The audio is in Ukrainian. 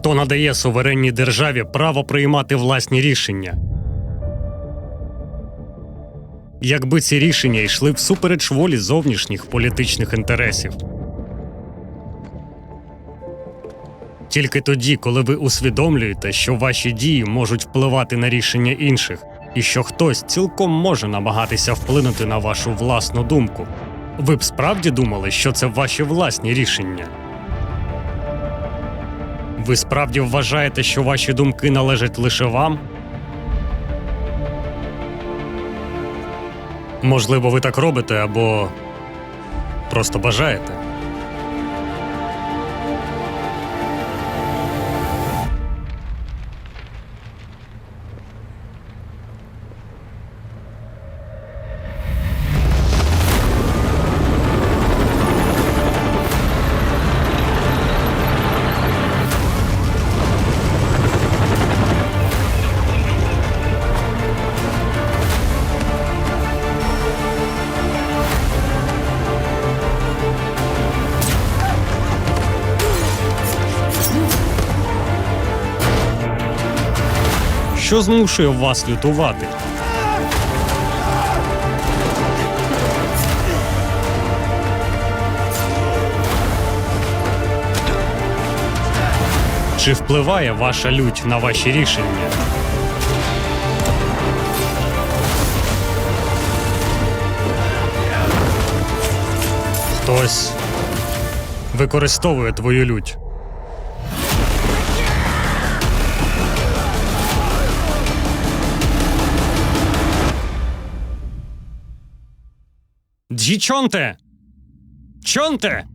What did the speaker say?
хто надає суверенній державі право приймати власні рішення. Якби ці рішення йшли всупереч волі зовнішніх політичних інтересів. Тільки тоді, коли ви усвідомлюєте, що ваші дії можуть впливати на рішення інших, і що хтось цілком може намагатися вплинути на вашу власну думку, ви б справді думали, що це ваші власні рішення. Ви справді вважаєте, що ваші думки належать лише вам? Можливо, ви так робите або просто бажаєте. Що змушує вас лютувати? Чи впливає ваша лють на ваші рішення? Хтось використовує твою лють. Джі Чонте! Чонте!